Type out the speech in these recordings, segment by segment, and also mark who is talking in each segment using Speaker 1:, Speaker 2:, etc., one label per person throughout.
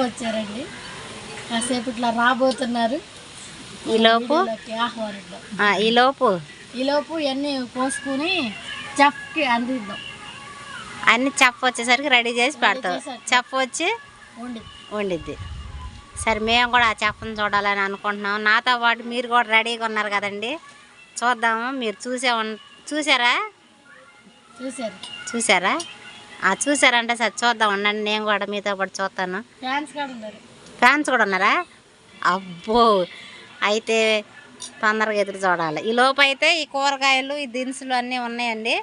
Speaker 1: వచ్చారండి కాసేపు ఇట్లా రాబోతున్నారు.
Speaker 2: ఈ లోపు?
Speaker 1: వీడియోలోకి ఆహ్వానిద్దాం.
Speaker 2: ఆ, ఈ లోపు?
Speaker 1: ఈలోపు ఇవన్నీ పోసుకుని చెఫ్కి అందిద్దాం.
Speaker 2: అన్ని చెప్ప వచ్చేసరికి రెడీ చేసి పెడతాం. చెప్ప వచ్చి
Speaker 1: వండి.
Speaker 2: వండిద్ది. సరే మేము కూడా ఆ చెప్పని చూడాలని అనుకుంటున్నాం. నాతో పాటు మీరు కూడా రెడీగా ఉన్నారు కదండి. చూద్దాము మీరు చూసే చూసారా?
Speaker 1: చూసారు
Speaker 2: చూసారా? చూసారంటే సరే చూద్దాం ఉండండి నేను కూడా మీతో పాటు చూస్తాను.
Speaker 1: ఫ్యాన్స్ కూడా ఉన్నారు.
Speaker 2: ఫ్యాన్స్ కూడా ఉన్నారా? అబ్బో! అయితే తొందరగా ఎదురు చూడాలి. ఈ లోపు అయితే ఈ కూరగాయలు ఈ దినుసులు అన్నీ ఉన్నాయండి.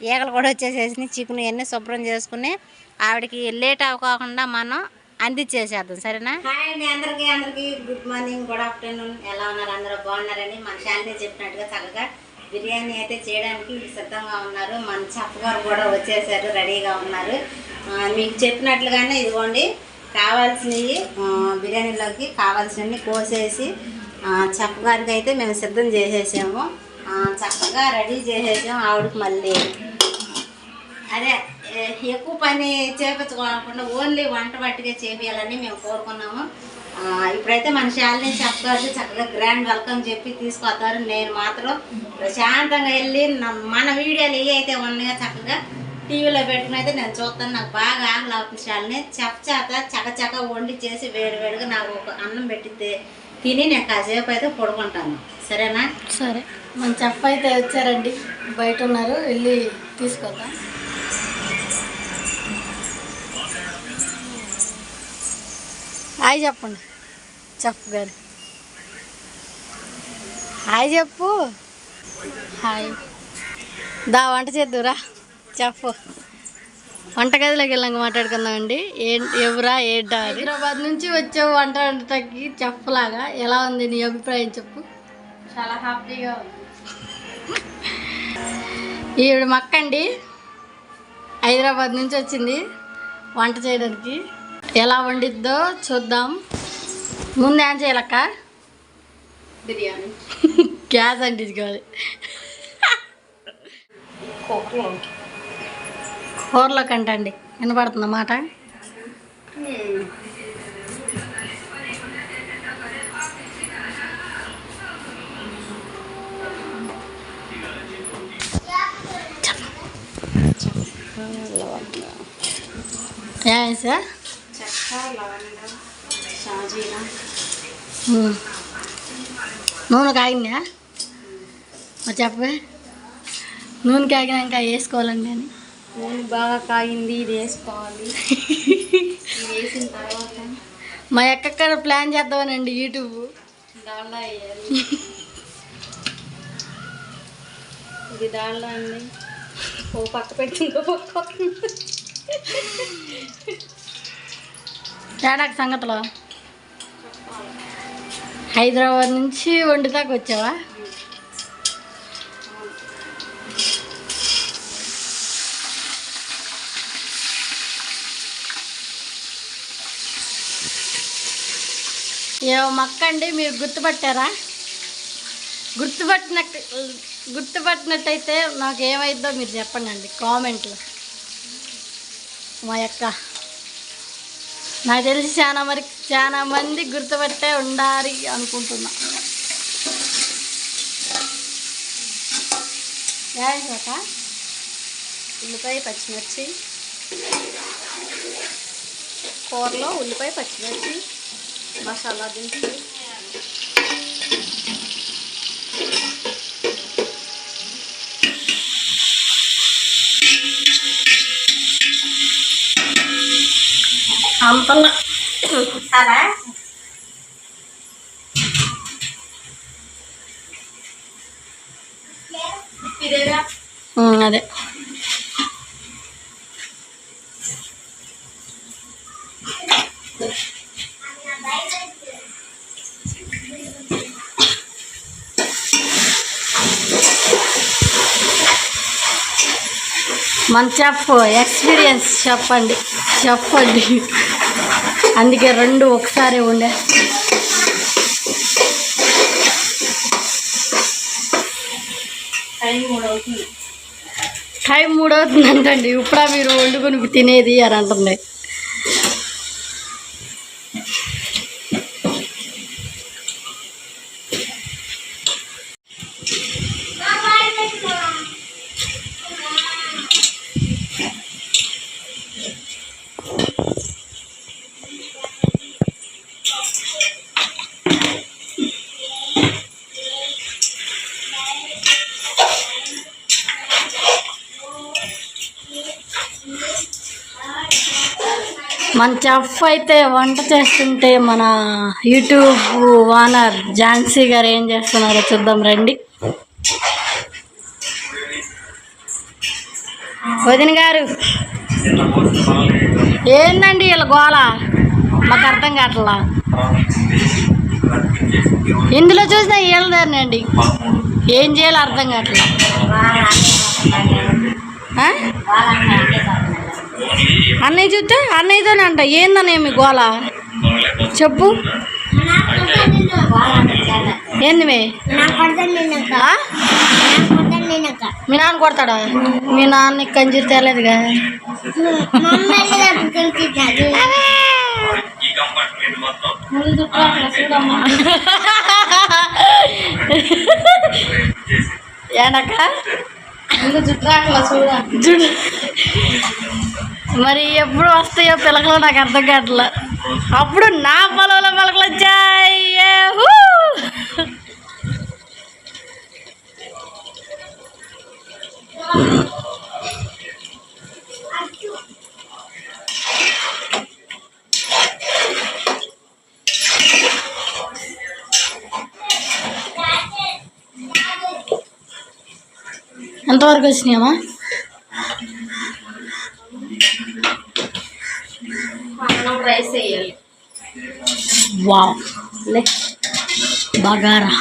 Speaker 2: ఈగలు కూడా వచ్చేసేసి చికెన్ ఇవన్నీ శుభ్రం చేసుకుని ఆవిడకి లేట్ అవ్వకుండా మనం అందించేసేద్దాం సరేనా? హాయ్ అండి అందరికీ అందరికీ గుడ్ మార్నింగ్ గుడ్ ఆఫ్టర్నూన్. ఎలా ఉన్నారు? అందరూ బాగున్నారండి మన శాంతి చెప్పినట్టుగా చక్కగా బిర్యానీ అయితే చేయడానికి సిద్ధంగా ఉన్నారు. మన చెప్పగారు కూడా వచ్చేసారు రెడీగా ఉన్నారు. మీకు చెప్పినట్లుగానే ఇదిగోండి కావాల్సినవి బిర్యానీలోకి కావాల్సినవి కోసేసి ఆ, చెప్పగారికి అయితే మేము సిద్ధం చేసేసాము. చక్కగా రెడీ చేసేసాము ఆవిడకి మళ్ళీ. అదే ఎక్కువ పని చేపించుకోకుండా ఓన్లీ వంట పట్టుగా చేపించాలని మేము కోరుకున్నాము. ఇప్పుడైతే మన శాలని చెప్పగారు చక్కగా గ్రాండ్ వెల్కమ్ చెప్పి తీసుకొస్తారు. నేను మాత్రం ప్రశాంతంగా వెళ్ళి మన వీడియోలు ఏ అయితే ఉన్నాయో చక్కగా టీవీలో పెట్టుకుని అయితే నేను చూస్తాను. నాకు బాగా ఆకలి అవుతుంది శాలని చెప్ చకచక వండి చేసి వేడివేడిగా నాకు ఒక అన్నం పెట్టితే తిని నేను కాసేపు అయితే పడుకుంటాను. సరేనా?
Speaker 1: సరే. మన చెప్ప అయితే వచ్చారండి. బయట ఉన్నారు. వెళ్ళి తీసుకొద్దాం. హాయ్ చెప్పండి. చెఫ్ గారు. హాయ్ చెప్పు. హాయ్. దా వంట చేద్దురా చెఫ్ వంటగదిలోకి వెళ్ళాక మాట్లాడుకుందామండి. ఏ ఎవరా ఏంటా. హైదరాబాద్ నుంచి వచ్చే వంట వంటకి చెఫ్ లాగా ఎలా ఉంది నీ అభిప్రాయం చెప్పు. చాలా హ్యాపీగా ఉంది. ఈవిడ మక్కండి. హైదరాబాద్ నుంచి వచ్చింది వంట చేయడానికి. ఎలా వండిద్దో చూద్దాం. ముందు ఏం చేయాలక్క?
Speaker 2: బిర్యానీ.
Speaker 1: గ్యాస్ అంటించుకోవాలి కూరలో కంటండి. వినపడుతుంది మాట? ఏం సార్? నూనె కాగిందా? మరి చెప్పే నూనె కాగినాక వేసుకోవాలండి అని
Speaker 2: నూనె బాగా కాగింది ఇది వేసుకోవాలి. వేసిన తర్వాత
Speaker 1: మా ఎక్కడ ప్లాన్ చేద్దామనండి యూట్యూబ్.
Speaker 2: దాల్డా వేయాలి. ఇది దాల్డా అండి. ఓ పక్క పెట్టి ఇంకో పక్క
Speaker 1: తేడాకు సంగతిలో? హైదరాబాద్ నుంచి వండుతాకు వచ్చావా? ఏ మొక్క అండి మీరు గుర్తుపట్టారా? గుర్తుపట్టినట్టు గుర్తుపట్టినట్టయితే నాకు ఏమైందో మీరు చెప్పండి అండి కామెంట్లో. మా యొక్క నాకు తెలిసి చాలా మరి చాలా మంది గుర్తుపట్టే ఉండాలి అనుకుంటున్నా. వేసాక
Speaker 2: ఉల్లిపాయ పచ్చిమిర్చి. కూరలో ఉల్లిపాయ పచ్చిమిర్చి. మసాలా దినుసులు. ఇదేగా
Speaker 1: ఉమ్, అదే. మన చెఫ్ ఎక్స్పీరియన్స్ చెప్పండి చెప్పండి. అందుకే రెండు ఒకసారి ఉండే.
Speaker 2: టైం కూడా అవుతుంది.
Speaker 1: టైం మూడవుతుందంటండి. ఇప్పుడా మీరు వండుకొని తినేది అని అంటుంది మన చెఫ్ అయితే వంట చేస్తుంటే మన యూట్యూబ్ ఓనర్ ఝాన్సీ గారు ఏం చేస్తున్నారో చూద్దాం రండి. వదిన గారు ఏందండి వీళ్ళ గోల? మాకు అర్థం కావట్లా? ఇందులో చూసినా వీళ్ళదానండి ఏం చేయాలో అర్థం కావట్లా? అన్నయ్య చూస్తే అన్నయ్యతోనే అంట. ఏందన్నయ్య గోల? చెప్పు. ఏంది మే? మీ నాన్న కొడతాడా? మీ నాన్న కంజీరు తేలేదుగా? ఏంటక్క జుట్టు మరి ఎప్పుడు వస్తాయో పిలకలు నాకు అర్థం కావట్లా. అప్పుడు నా పొలంలో పిలకలు వచ్చాయి. ఎంతవరకు వచ్చినాయమ్మా?
Speaker 2: రైస్ వేయాలి.
Speaker 1: వావ్ లే బగారా.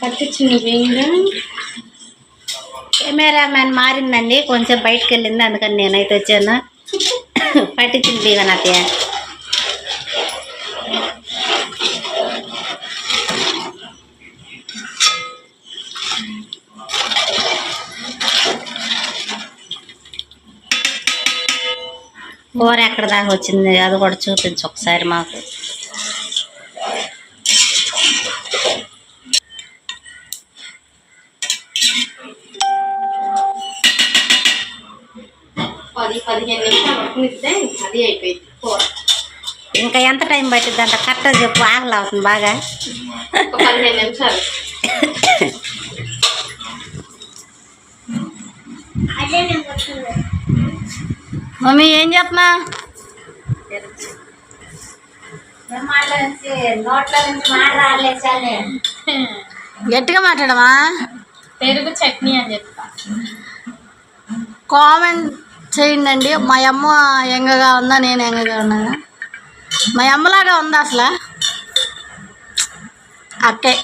Speaker 1: పట్టించింది వేయంగా
Speaker 2: కెమెరామ్యాన్ మారిందండి. కొంచెం బయటకు వెళ్ళింది అందుకని నేనైతే వచ్చాను. పట్టించింది బీగా కూర ఎక్కడ దాకా వచ్చింది? అది కూడా చూపించు ఒకసారి మాకు.
Speaker 1: పది పదిహేను నిమిషాలు ఉడికితే అది అయిపోయింది కూర.
Speaker 2: ఇంకా ఎంత టైం పట్టిద్ది అంట కరెక్ట్గా చెప్పు ఆకలి అవుతుంది బాగా.
Speaker 1: పదిహేను నిమిషాలు. మమ్మీ ఏం
Speaker 2: రాలేసాలే
Speaker 1: గట్టిగా మాట్లాడమా
Speaker 3: పెరుగు చట్నీ అని చెప్తా.
Speaker 1: కామెంట్ చేయండి అండి మా అమ్మ ఎంగగా ఉందా నేను ఎంగగా ఉన్నానా? మా అమ్మలాగా ఉందా అసలు? అక్కే.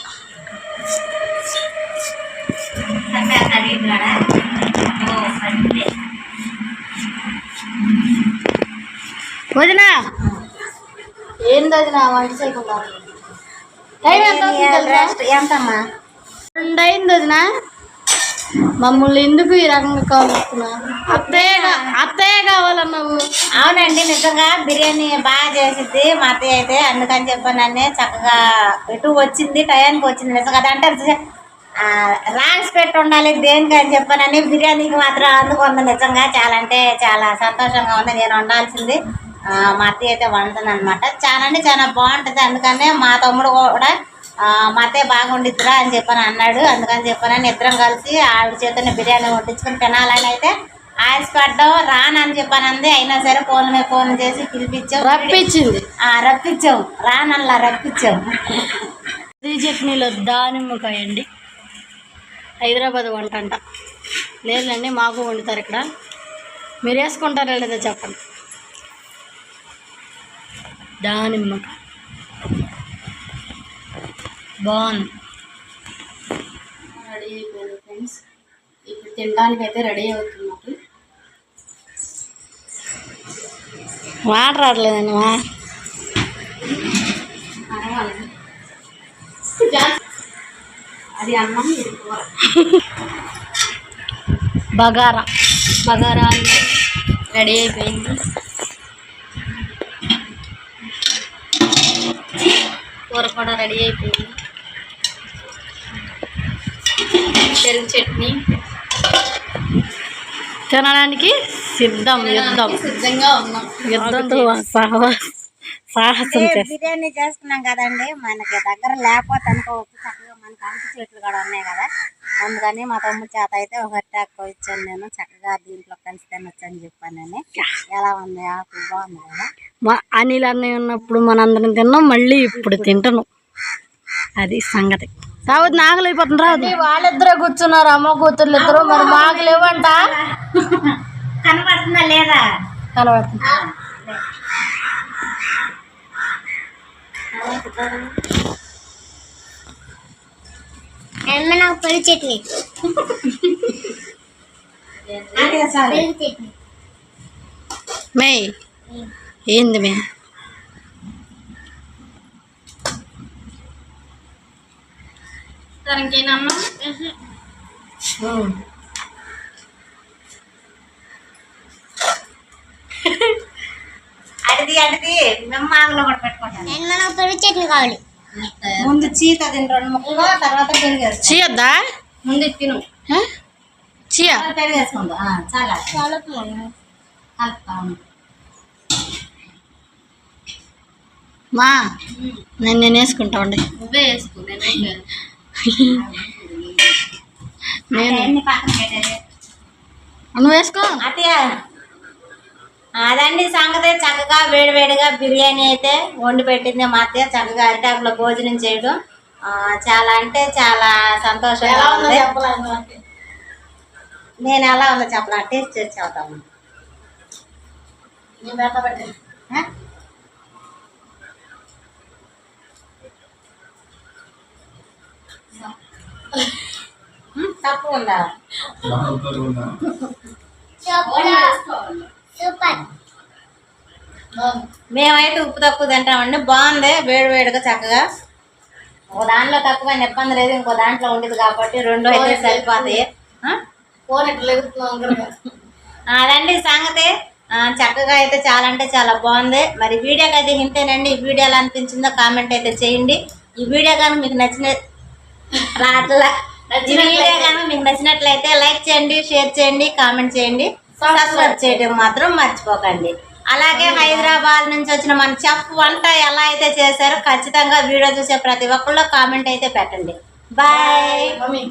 Speaker 1: వదినా. ఏంది వదినా వంట చేయకుండా టైం ఎంత
Speaker 2: ఎంతమ్మా?
Speaker 1: రెండు అయింది వదినా. మమ్మల్ని ఎందుకు ఈ రకంగా కావాలనుకున్నా అత్తయ్య అత్తయ్య కావాలన్నావు
Speaker 2: అవునండి నిజంగా బిర్యానీ బాగా చేసిద్ది మా అత్తయ్య అయితే. అందుకని చెప్పానని చక్కగా ఎటు వచ్చింది టయానికి వచ్చింది. నిజంగా ఆ, రాసి పెట్టి ఉండాలి దేనికి అని చెప్పానని బిర్యానీకి మాత్రం అందుకుంది నిజంగా. చాలా అంటే చాలా సంతోషంగా ఉంది. నేను వండాల్సింది ఆ, మా అత్తయ్య అయితే వండుతుంది అనమాట చాలా అంటే చాలా బాగుంటుంది. అందుకనే మా తమ్ముడు కూడా మా అత్తయ్య బాగా వండిద్దిరా అని చెప్పని అన్నాడు. అందుకని చెప్పానని ఇద్దరం కలిసి ఆవిడ చేతనే బిర్యానీ వండించుకుని తినాలని అయితే ఆశపడ్డాం. రానని చెప్పానంది అయినా సరే ఫోన్ మీద ఫోన్ చేసి పిలిపించాం.
Speaker 1: రప్పించింది.
Speaker 2: రప్పించాం. రానల్లా రప్పించాం.
Speaker 1: చట్నీలో దానిమ్మకాయ అండి హైదరాబాద్ వంట అంట లేదండి మాకు వండుతారు ఇక్కడ. మీరు వేసుకుంటారా లేదా చెప్పండి. దానిమ్మకాయ బాగుంది. రెడీ అయిపోయింది ఫ్రెండ్స్. ఇప్పుడు తినడానికి అయితే రెడీ అవుతుంది వాటర్ రావట్లేదమ్మా
Speaker 2: అది అన్నం
Speaker 1: బగారా. బగారా రెడీ అయిపోయింది. కూర కూడా రెడీ అయిపోయింది. పెరుగు చట్నీ. తినడానికి సిద్ధం యుద్ధం.
Speaker 3: సిద్ధంగా ఉన్నాం.
Speaker 1: యుద్ధంతో సాహ- సాహసం
Speaker 2: బిర్యానీ చేసుకున్నాం కదండి. మనకి దగ్గర లేకపోతే అనుకో ఉప్పు చక్కగా మనకి అరటి చెట్లు కూడా ఉన్నాయి కదా. అందుకని మా తమ్ముడు చేత అయితే ఒక ఇచ్చాను నేను. చక్కగా దీంట్లో కలిసి తినొచ్చు అని చెప్పాను నేను ఎలా ఉంది ఆకు? బాగుంది కదా?
Speaker 1: మా అనిల్ అన్నయ్య ఉన్నప్పుడు మనందరం తిన్నాం మళ్ళీ ఇప్పుడు తింటున్నాం. అది సంగతి. రావద్దు నాగలు అయిపోతుంది రావద్దు. వాళ్ళిద్దరే కూర్చున్నారు అమ్మ కూతుర్లు ఇద్దరు. మరి మాకు లేవంట
Speaker 2: కనబడుతుందా లేదా?
Speaker 1: కనబడుతుంది.
Speaker 2: నాకు పెరుగు చట్నీ. పెరుగు చట్నీ.
Speaker 1: మే ఏంది మే?
Speaker 3: తనకేనమ్మా?
Speaker 2: అడిది అడిది మేము కూడా పెరుగు చట్నీ కావాలి. ముందు చీత తిని రెండు ముక్కలు తర్వాత
Speaker 1: చేయొద్దా?
Speaker 3: ముందు తిను?
Speaker 1: చియ.
Speaker 2: పెరుగు వేసుకుందా. ఆ, చాలా. కలుపుతాను
Speaker 1: మా నేను నేను వేసుకుంటా ఉండి.
Speaker 3: నువ్వే వేసుకో నేను
Speaker 1: నువ్వు వేసుకో.
Speaker 2: అదండి సంగతి. చక్కగా వేడివేడిగా బిర్యానీ అయితే వండి పెట్టింది మా అత్తయ్య. చక్కగా అరిటాకులో భోజనం చేయడం. ఆ, చాలా అంటే చాలా సంతోషంగా ఉంది నేను ఎలా ఉందో చెప్పలా టేస్ట్ చేసి చెబుతాము? ఉమ్, తప్పు ఉందా? మేమైతే ఉప్పు తక్కువ తింటామండి. బాగుంది వేడి వేడిగా చక్కగా. ఒక దాంట్లో తక్కువ ఇబ్బంది లేదు. ఇంకో దాంట్లో ఉండేది కాబట్టి రెండు అయితే సరిపోతాయి. అదండి సంగతి. చక్కగా అయితే చాలా అంటే చాలా బాగుంది. మరి వీడియోకి అయితే ఇంతేనండి. ఈ వీడియో ఎలా అనిపించిందో కామెంట్ అయితే చేయండి. ఈ వీడియో కానీ మీకు నచ్చిన రాట్లా వీడియో కానీ మీకు నచ్చినట్లయితే లైక్ చేయండి షేర్ చేయండి కామెంట్ చేయండి. సబ్స్క్రైబ్ చేయడం మాత్రం మర్చిపోకండి. అలాగే హైదరాబాద్ నుంచి వచ్చిన మన చెఫ్ వంట ఎలా అయితే చేశారో ఖచ్చితంగా వీడియో చూసే ప్రతి ఒక్కళ్ళు కామెంట్ అయితే పెట్టండి. బాయ్.
Speaker 3: మమ్మీ